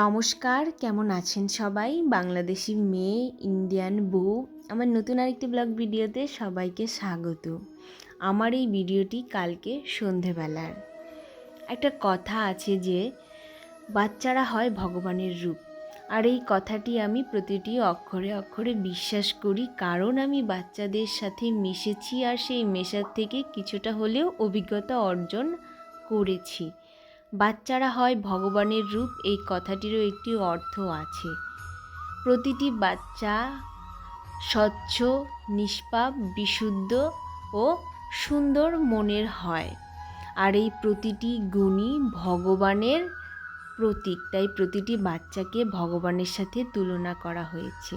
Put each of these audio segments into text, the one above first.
নমস্কার, কেমন আছেন সবাই? বাংলাদেশি মেয়ে ইন্ডিয়ান বউ, আমার নতুন আরেকটি ব্লগ ভিডিওতে সবাইকে স্বাগত। আমার এই ভিডিওটি কালকে সন্ধেবেলার। একটা কথা আছে যে, বাচ্চারা হয় ভগবানের রূপ। আর এই কথাটি আমি প্রতিটি অক্ষরে অক্ষরে বিশ্বাস করি, কারণ আমি বাচ্চাদের সাথে মিশেছি আর সেই মেশার থেকে কিছুটা হলেও অভিজ্ঞতা অর্জন করেছি। বাচ্চারা হয় ভগবানের রূপ, এই কথাটিরও একটি অর্থ আছে। প্রতিটি বাচ্চা স্বচ্ছ, নিষ্পাপ, বিশুদ্ধ ও সুন্দর মনের হয়। আর এই প্রতিটি গুণই ভগবানের প্রতীক। তাই প্রতিটি বাচ্চাকে ভগবানের সাথে তুলনা করা হয়েছে।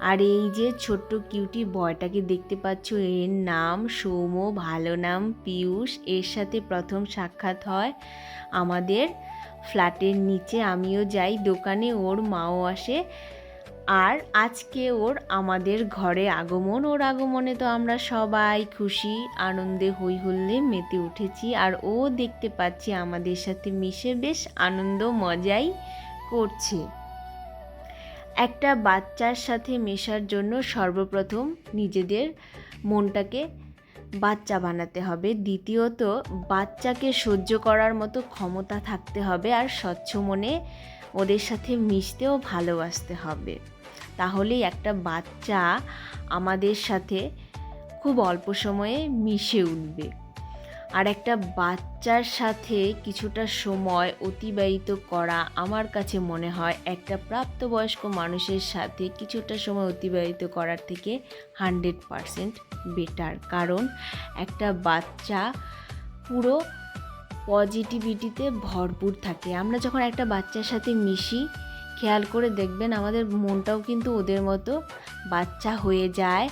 আর এই যে ছোট্ট কিউটি বয়টাকে দেখতে পাচ্ছ, এর নাম সৌম ভালো নাম পিয়ুষ। এর সাথে প্রথম সাক্ষাৎ হয় আমাদের ফ্ল্যাটের নিচে। আমিও যাই, দোকানে ওর মাও আসে। আর আজকে ওর আমাদের ঘরে আগমন। ওর আগমনে তো আমরা সবাই খুশি, আনন্দে হই হুল্লে মেতে উঠেছি। আর ও দেখতে পাচ্ছি আমাদের সাথে মিশে বেশ আনন্দ মজাই করছে। একটা বাচ্চার সাথে মেশার জন্য সর্বপ্রথম নিজেদের মনটাকে বাচ্চা বানাতে হবে। দ্বিতীয়ত, বাচ্চাকে সহ্য করার মতো ক্ষমতা থাকতে হবে আর স্বচ্ছ মনে ওদের সাথে মিশতেও ভালোবাসতে হবে। তাহলেই একটা বাচ্চা আমাদের সাথে খুব অল্প সময়ে মিশে উঠবে। আর একটা বাচ্চার সাথে কিছুটা সময় অতিবাহিত করা আমার কাছে মনে হয় একটা প্রাপ্তবয়স্ক মানুষের সাথে কিছুটা সময় অতিবাহিত করার থেকে হান্ড্রেড পারসেন্ট বেটার। কারণ একটা বাচ্চা পুরো পজিটিভিটিতে ভরপুর থাকে। আমরা যখন একটা বাচ্চার সাথে মিশি, খেয়াল করে দেখবেন আমাদের মনটাও কিন্তু ওদের মতো বাচ্চা হয়ে যায়।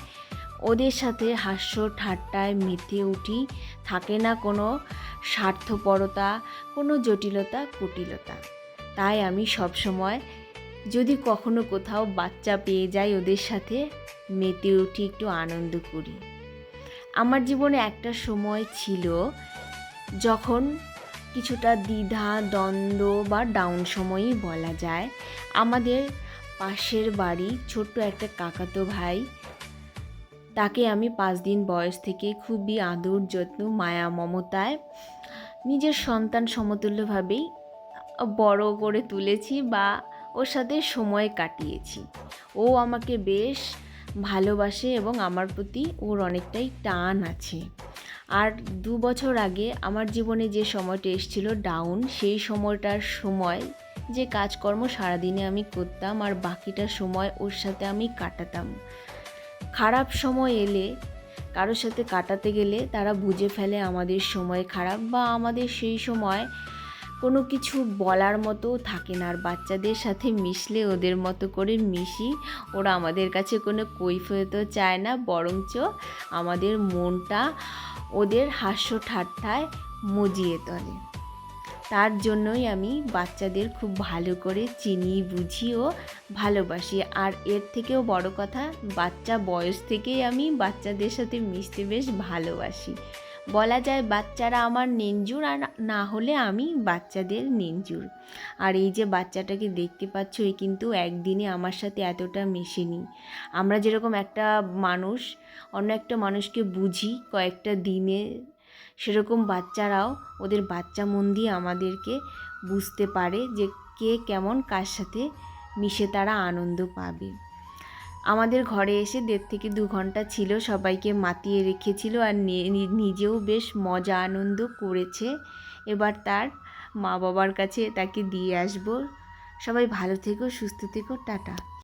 ওদের সাথে হাস্য ঠাট্টায় মেতে উঠি। থাকে না কোনো স্বার্থপরতা, কোনো জটিলতা, কুটিলতা। তাই আমি সব সময় যদি কখনো কোথাও বাচ্চা পেয়ে যাই ওদের সাথে, মেতে উঠি, একটু আনন্দ করি। আমার জীবনে একটা সময় ছিল যখন কিছুটা দ্বিধা, দ্বন্দ্ব বা ডাউন সময়ই বলা যায়। আমাদের পাশের বাড়ি ছোট্ট একটা কাকাতো ভাই তাকে আমি পাঁচ দিন বয়স থেকে খুবই আদর, যত্ন, মায়া, মমতায় নিজের সন্তান সমতুল্যভাবেই বড় করে তুলেছি বা ওর সাথে সময় কাটিয়েছি। ও আমাকে বেশ ভালোবাসে এবং আমার প্রতি ওর অনেকটাই টান আছে। আর দু বছর আগে আমার জীবনে যে সময়টা এসেছিল ডাউন সেই সময়টার সময় যে কাজকর্ম সারাদিনে আমি করতাম আর বাকিটা সময় ওর সাথে আমি কাটাতাম। খারাপ সময় এলে, কারোর সাথে কাটাতে গেলে তারা বুঝে ফেলে আমাদের সময় খারাপ বা আমাদের সেই সময় কোনো কিছু বলার মতো থাকে না। আর বাচ্চাদের সাথে মিশলে ওদের মতো করে মিশি, ওরা আমাদের কাছে কোনো কৈফিয়তও চায় না। বরঞ্চ আমাদের মনটা ওদের হাস্য ঠাট্টায় মজিয়ে তোলে। তার জন্যই আমি বাচ্চাদের খুব ভালো করে চিনি, বুঝি ও ভালোবাসি। আর এর থেকেও বড় কথা, বাচ্চা বয়স থেকেই আমি বাচ্চাদের সাথে মিশতে বেশ ভালোবাসি। বলা যায় বাচ্চারা আমার নেঞ্জুর আর না হলে আমি বাচ্চাদের নেঞ্জুর আর এই যে বাচ্চাটাকে দেখতে পাচ্ছ এই কিন্তু একদিনে আমার সাথে এতটা মেশেনি। আমরা যেরকম একটা মানুষ, অন্য একটা মানুষকে বুঝি কয়েকটা দিনে সেরকম বাচ্চারাও ওদের বাচ্চা মন দিয়ে আমাদেরকে বুঝতে পারে যে কে কেমন কার সাথে মিশে তারা আনন্দ পাবে। আমাদের ঘরে এসে দেড় থেকে দু ঘণ্টা ছিল, সবাইকে মাতিয়ে রেখেছিল আর নিজেও বেশ মজা আনন্দ করেছে। এবার তার মা বাবার কাছে তাকে দিয়ে আসব। সবাই ভালো থেকো, সুস্থ থেকো, টাটা।